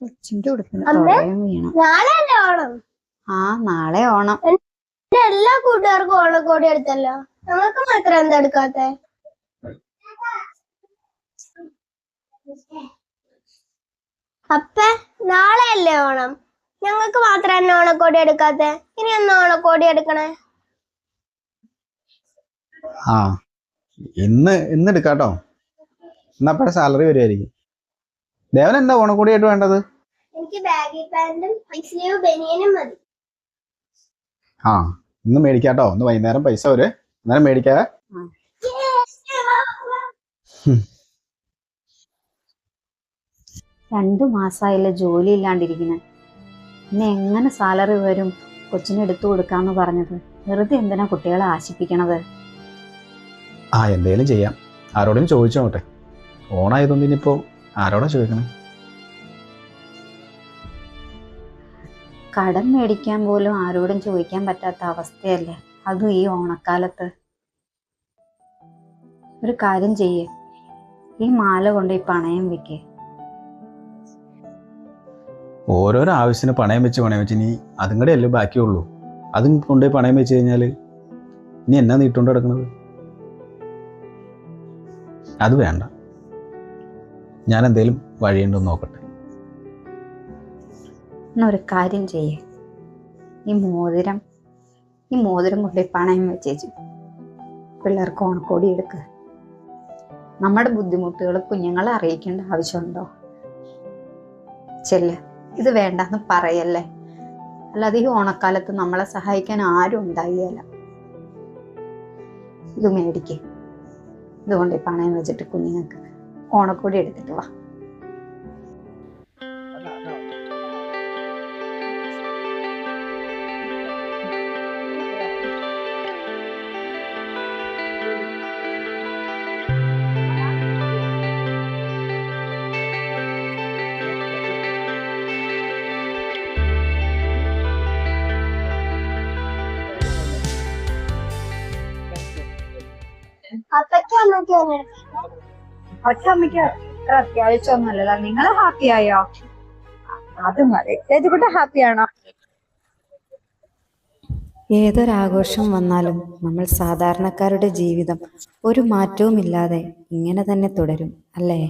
കൊച്ചിന്റെ ഉടുപ്പിന് അമ്മേ? വീണം. നാളെ ഓണം? ആ നാളെ ഓണം. കൂടി എല്ലാ കൂട്ടുകാർക്കും ഓണക്കോടി എടുത്തല്ലോ ഞങ്ങൾക്ക് മാത്രം എന്താ എടുക്കാത്തെ? അപ്പ നാളെ അല്ലേ ഓണം? ഞങ്ങൾക്ക് മാത്രം എന്നെ ഓണക്കോടി എടുക്കാത്തെ? ഇനി എന്നാ ഓണക്കോടി എടുക്കണേ? ആ ഇന്ന് ഇന്ന് എടുക്കാട്ടോ. എന്നാ സാലറി വരുമായിരിക്കും ദേവൻ എന്താ ഓണക്കൂടിയായിട്ട് വേണ്ടത്? എനിക്ക് ബാഗി പാന്റും സ്ലീവ് ബനിയനും മതി. ആ ഇന്ന് മേടിക്കാട്ടോ. ഇന്ന് വൈകുന്നേരം പൈസ ഒരു. അന്നേരം മേടിക്കാതെ രണ്ടു മാസമായില്ലേ ജോലി ഇല്ലാണ്ടിരിക്കുന്നെ. ഇന്ന് എങ്ങനെ സാലറി വരും? കൊച്ചിന് എടുത്തു കൊടുക്കാന്ന് പറഞ്ഞത്. വെറുതെ എന്തിനാ കുട്ടികളെ ആശിപ്പിക്കണത്? ആ എന്തേലും ചെയ്യാം. ആരോടും ചോദിച്ചോട്ടെ. ഓണായതുകൊണ്ട് ഇനിയിപ്പോ ആരോടാ ചോദിക്കണം? കടം മേടിക്കാൻ പോലും ആരോടും ചോദിക്കാൻ പറ്റാത്ത അവസ്ഥയല്ലേ? അതും ഈ ഓണക്കാലത്ത്. ഒരു കാര്യം ചെയ്യേ. ഈ മാല കൊണ്ട് ഈ പണയം വെക്കേ. ഓരോരോ ആവശ്യത്തിന് പണയം വെച്ച് പണയം വെച്ച്. നീ അതും കൂടെ അല്ലേ ബാക്കിയുള്ളൂ? അതും കൊണ്ടുപോയി പണയം വെച്ച് കഴിഞ്ഞാൽ നീ എന്നാ നീട്ടുകൊണ്ട് കിടക്കുന്നത് അത് വേണ്ട. ഞാൻ എന്തേലും വഴിയുണ്ടോ എന്ന് നോക്കട്ടെ. ഒരു കാര്യം ചെയ്യേ. ഈ മോതിരം ഈ മോതിരം കൊണ്ട് പണയം വെച്ചേച്ചു പിള്ളേർക്ക് ഓണക്കോടി എടുക്ക്. നമ്മുടെ ബുദ്ധിമുട്ടുകൾ കുഞ്ഞുങ്ങളെ അറിയിക്കേണ്ട ആവശ്യമുണ്ടോ? ചെല്ല് ഇത് വേണ്ടെന്ന് പറയല്ലേ? അല്ലാതെ ഈ ഓണക്കാലത്ത് നമ്മളെ സഹായിക്കാൻ ആരും ഉണ്ടായില്ല. ഇത് മേടിക്കേ. ഇതുകൊണ്ട് പണയം വെച്ചിട്ട് കുഞ്ഞുങ്ങൾക്ക്. ഓണക്കോടി എടുത്തിട്ട് വാ. അപ്പയ്ക്കും അമ്മയ്ക്കും ഒറ്റ അമ്മയ്ക്ക് അത്ര അത്യാവശ്യമൊന്നുമല്ലല്ലോ? നിങ്ങൾ ഹാപ്പി ആയോ? അത് മതി. രജുകുട്ട ഹാപ്പിയാണോ ഏതൊരാഘോഷം വന്നാലും നമ്മൾ സാധാരണക്കാരുടെ ജീവിതം ഒരു മാറ്റവുമില്ലാതെ ഇങ്ങനെ തന്നെ തുടരും അല്ലേ?